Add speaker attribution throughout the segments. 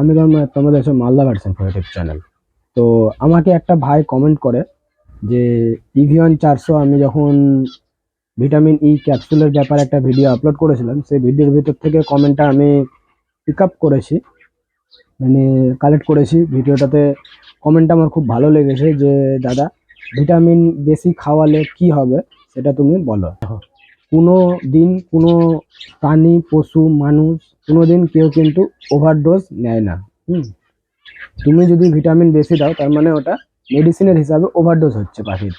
Speaker 1: আমি তোমাদের হচ্ছে মালদা ভার্সন ইউটিউব চ্যানেল তো আমাকে একটা ভাই কমেন্ট করে যে ইভিয়ন চারশো, আমি যখন ভিটামিন ই ক্যাপসুলের ব্যাপারে একটা ভিডিও আপলোড করেছিলাম, সেই ভিডিওর ভিতর থেকে কমেন্টটা আমি পিক আপ করেছি। মানে কালেক্ট করেছি। ভিডিওটাতে কমেন্টটা আমার খুব ভালো লেগেছে যে, দাদা ভিটামিন বেশি খাওয়ালে কি হবে? সেটা তুমি বলো। কোনো দিন কোনো প্রাণী, পশু, মানুষ, কোনো দিন কেউ কিন্তু ওভারডোজ নেয় না। হুম? তুমি যদি ভিটামিন বেশি দাও, তার মানে ওটা মেডিসিনের হিসাবে ওভারডোজ হচ্ছে পাখির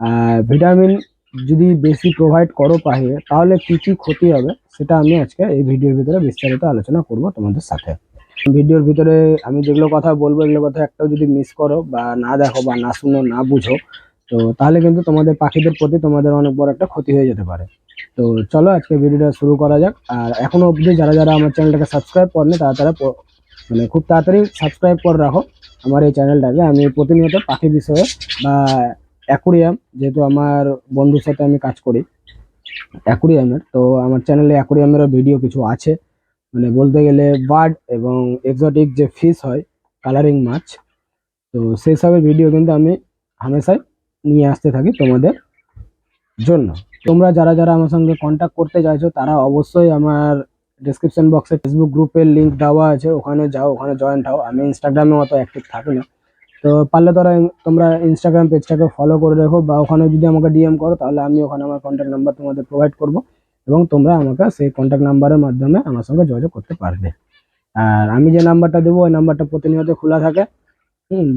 Speaker 1: আর ভিটামিন যদি বেশি প্রোভাইড করো পাখিকে তাহলে কী কী ক্ষতি হবে সেটা আমি আজকে এই ভিডিওর ভিতরে বিস্তারিত আলোচনা করব তোমাদের সাথে। ভিডিওর ভিতরে আমি যেগুলো কথা বলব, এগুলো কথা একটাও যদি মিস করো বা না দেখো বা না শুনো, না বুঝো, তো তাহলে কিন্তু তোমাদের পাখিদের প্রতি তোমাদের অনেক বড় একটা ক্ষতি হয়ে যেতে পারে। তো চলো আজকে ভিডিওটা শুরু করা যাক। আর এখনও অবধি যারা যারা আমার চ্যানেলটাকে সাবস্ক্রাইব করেনি তারা তারা মানে খুব তাড়াতাড়ি সাবস্ক্রাইব করে রাখো। আমার এই চ্যানেলটাকে। আমি প্রতিনিয়ত পাখি বিষয়ে বা অ্যাকুরিয়াম যেহেতু আমার বন্ধুর সাথে আমি কাজ করি অ্যাকুরিয়ামের তো আমার চ্যানেলে অ্যাকুরিয়ামেরও ভিডিও কিছু আছে। মানে বলতে গেলে বার্ড এবং এক্সোটিক যে ফিশ হয় কালারিং মাছ, তো সেই সবের ভিডিও কিন্তু আমি হামেশাই নিয়ে আসতে থাকি তোমাদের জন্য। তোমরা যারা যারা আমার সঙ্গে কন্ট্যাক্ট করতে চাইছো, তারা অবশ্যই আমার ডিসক্রিপশন বক্সে ফেসবুক গ্রুপের লিঙ্ক দেওয়া আছে। ওখানে যাও, ওখানে জয়েন্ট হও। আমি ইনস্টাগ্রামে অত অ্যাক্টিভ থাকি না। তো পারলে তোরা তোমরা ইনস্টাগ্রাম পেজটাকে ফলো করে রেখো বা ওখানে যদি আমাকে ডিএম করো, তাহলে আমি ওখানে আমার কন্ট্যাক্ট নাম্বার তোমাদের প্রোভাইড করব এবং তোমরা আমাকে সেই কন্ট্যাক্ট নাম্বারের মাধ্যমে আমার সঙ্গে যোগাযোগ করতে পারবে। আর আমি যে নাম্বারটা দেবো, ওই নাম্বারটা প্রতিনিয়ত খোলা থাকে।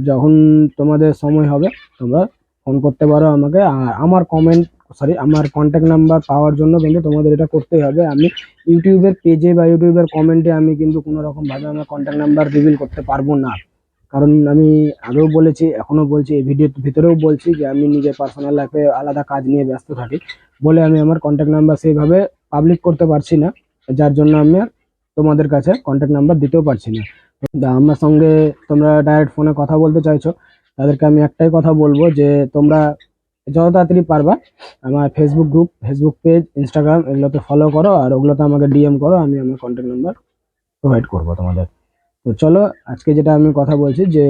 Speaker 1: যখন তোমাদের সময় হবে, তোমরা ফোন করতে পারো আমাকে। আর আমার কমেন্ট সরি আমার কন্ট্যাক্ট নাম্বার পাওয়ার জন্য কিন্তু তোমাদের এটা করতেই হবে। আমি ইউটিউবের পেজে বা ইউটিউবের কমেন্টে আমি কিন্তু কোনো রকম ভাবে আমার কন্ট্যাক্ট নাম্বার রিভিল করতে পারব না। কারণ আমি আগেও বলেছি এখনও বলছি, এই ভিডিওর ভিতরেও বলছি যে আমি নিজের পার্সোনাল লাইফে আলাদা কাজ নিয়ে ব্যস্ত থাকি। বলে আমি আমার কন্ট্যাক্ট নাম্বার সেইভাবে পাবলিক করতে পারছি না। যার জন্য আমি তোমাদের কাছে কন্ট্যাক্ট নাম্বার দিতেও পারছি না। আমার সঙ্গে তোমরা ডাইরেক্ট ফোনে কথা বলতে চাইছো, তাদেরকে আমি একটাই কথা বলব যে তোমরা যত তাড়াতাড়ি পারবা, আমার Facebook group Facebook page Instagram এগুলোতে ফলো করো আর ওগুলোতে আমাকে ডিএম করো, আমি আমার কন্ট্যাক্ট নাম্বার প্রোভাইড করব তোমাদের। তো চলো, আজকে যেটা আমি কথা বলছি যে,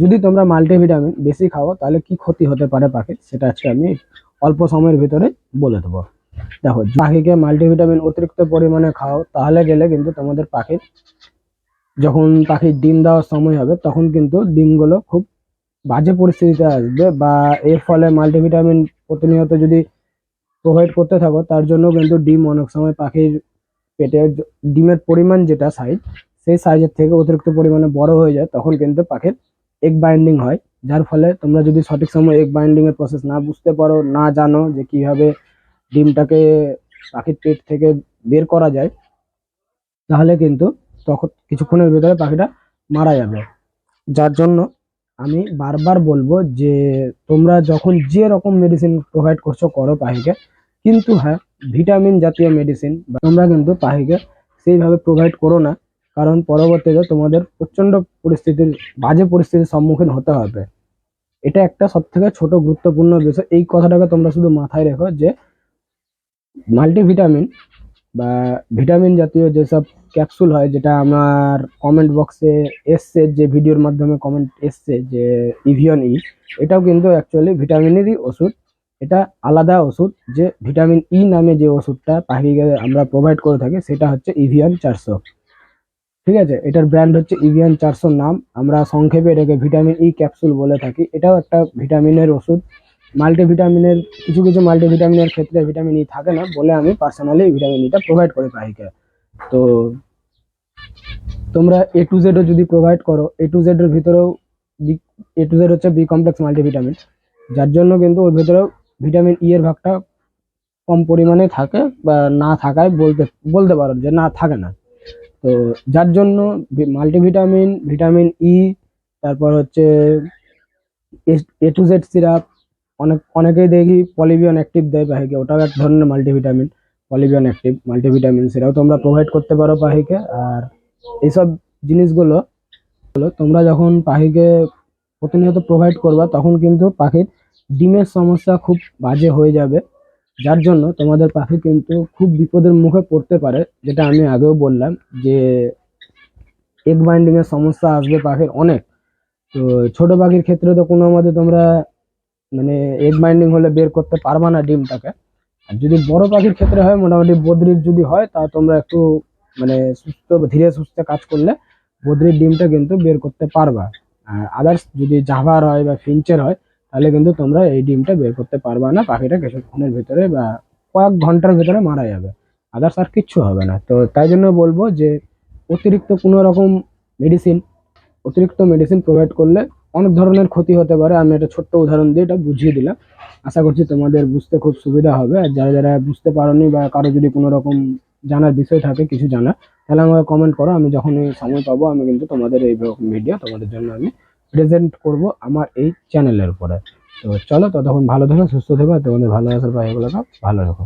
Speaker 1: যদি তোমরা মাল্টিভিটামিন বেশি খাও, তাহলে কি ক্ষতি হতে পারে পাখির? সেটা আজকে আমি অল্প সময়ের ভিতরে বলে দেবো। দেখো পাখিকে মাল্টিভিটামিন অতিরিক্ত পরিমাণে খাও, তাহলে গেলে কিন্তু তোমাদের পাখির, যখন পাখির ডিম দেওয়ার সময় হবে, তখন কিন্তু ডিমগুলো খুব বাজে পরিস্থিতিতে আসবে বা এর ফলে মাল্টিভিটামিন প্রতিনিয়ত যদি প্রোভাইড করতে থাকো, তার জন্য কিন্তু ডিম অনেক সময় পাখির পেটে ডিমের পরিমাণ যেটা সাইজ সেই সাইজের থেকে অতিরিক্ত পরিমাণে বড় হয়ে যায়, তখন কিন্তু পাখির এগ বাইন্ডিং হয়। যার ফলে তোমরা যদি সঠিক সময় এগ বাইন্ডিংয়ের প্রসেস না বুঝতে পারো, না জানো যে কীভাবে ডিমটাকে পাখির পেট থেকে বের করা যায়, তাহলে কিন্তু তখন কিছুক্ষণের ভিতরে পাখিটা মারা যাবে। যার জন্য আমি বারবার বলব যে তোমরা যখন যে রকম মেডিসিন প্রোভাইড করছ করো পাহিকে। কিন্তু হ্যাঁ ভিটামিন জাতীয় মেডিসিন তোমরা কিন্তু পাহিকে সেইভাবে প্রোভাইড করো না। কারণ পরবর্তীতে তোমাদের প্রচণ্ড পরিস্থিতির, বাজে পরিস্থিতির সম্মুখীন হতে হবে। এটা একটা সব থেকে ছোট গুরুত্বপূর্ণ বিষয়। এই কথাটাকে তোমরা শুধু মাথায় রেখো যে মাল্টিভিটামিন বা ভিটামিন জাতীয় যেসব ক্যাপসুল হয়, যেটা আমার কমেন্ট বক্সে এসছে, যে ভিডিওর মাধ্যমে কমেন্ট এসছে, যে ইভিয়ন ই এটাও কিন্তু অ্যাকচুয়ালি ভিটামিনেরই ওষুধ। এটা আলাদা ওষুধ, যে ভিটামিন ই নামে যে ওষুধটা পাখিকে আমরা প্রোভাইড করে থাকি, সেটা হচ্ছে ইভিয়ন চারশো। ঠিক আছে? এটার ব্র্যান্ড হচ্ছে ইভিয়ান চারশোর নাম। আমরা সংক্ষেপে এটাকে ভিটামিন ই ক্যাপসুল বলে থাকি। এটাও একটা ভিটামিনের ওষুধ। মাল্টিভিটামিনের, কিছু কিছু মাল্টিভিটামিনের ক্ষেত্রে ভিটামিন ই থাকে না বলে আমি পার্সোনালি ভিটামিন ইটা প্রোভাইড করি পাখিকে তো তোমরা এ টু জেডও যদি প্রোভাইড করো এ টু জেড এর ভিতরেও এ টু জেড হচ্ছে বি কমপ্লেক্স মাল্টিভিটামিন যার জন্য কিন্তু ওর ভিতরেও ভিটামিন ই এর ভাগটা কম পরিমাণে থাকে বা না থাকায় বলতে বলতে পারো যে না থাকে না। তো যার জন্য মাল্টিভিটামিন ভিটামিন ই তারপর হচ্ছে এ টু জেড সিরাপ অনেক, অনেকেই দেখি পলিবিয়ন অ্যাক্টিভ দেয় পাখিকে ওটাও এক ধরনের মাল্টিভিটামিন পলিবিয়ন অ্যাক্টিভ মাল্টিভিটামিন সেটাও তোমরা প্রোভাইড করতে পারো পাখিকে আর এইসব জিনিসগুলো, তোমরা যখন পাখিকে প্রতিনিয়ত প্রোভাইড করবা, তখন কিন্তু পাখির ডিমের সমস্যা খুব বাজে হয়ে যাবে। যার জন্য তোমাদের পাখি কিন্তু খুব বিপদের মুখে পড়তে পারে, যেটা আমি আগেও বললাম যে এগ বাইন্ডিংয়ের সমস্যা আসবে পাখির অনেক। তো ছোটো পাখির ক্ষেত্রে তো কোনো মতে তোমরা মানে এগ বাইন্ডিং হলে বের করতে পারবা না ডিমটাকে। আর যদি বড় পাখির ক্ষেত্রে হয়, মোটামুটি বদ্রির যদি হয়, তা তোমরা একটু মানে সুস্থ, ধীরে সুস্থে কাজ করলে বদ্রির ডিমটা কিন্তু বের করতে পারবা। আর আদার্স যদি জাভার হয় বা ফিঞ্চের হয়, তাহলে কিন্তু তোমরা এই ডিমটা বের করতে পারবা না, পাখিটা কিছুক্ষণের ভিতরে বা কয়েক ঘণ্টার ভিতরে মারা যাবে। আদার্স আর কিচ্ছু হবে না। তো তাই জন্য বলব যে, অতিরিক্ত কোনো রকম মেডিসিন অতিরিক্ত মেডিসিন প্রোভাইড করলে অনেক ধরনের ক্ষতি হতে পারে। আমি একটা ছোট্ট উদাহরণ দিয়ে এটা বুঝিয়ে দিলাম। আশা করছি তোমাদের বুঝতে খুব সুবিধা হবে। আর যারা যারা বুঝতে পারোনি বা কারও যদি কোনো রকম জানার বিষয় থাকে, কিছু জানার, তাহলে আমাকে কমেন্ট করো। আমি যখনই সময় পাবো, আমি কিন্তু তোমাদের এই ভিডিও তোমাদের জন্য আমি প্রেজেন্ট করব আমার এই চ্যানেলের উপরে। তো চলো, ততক্ষণ ভালো থেকো, সুস্থ থেকো। তোমাদের ভালোবাসার পায়ে ভালো রাখো।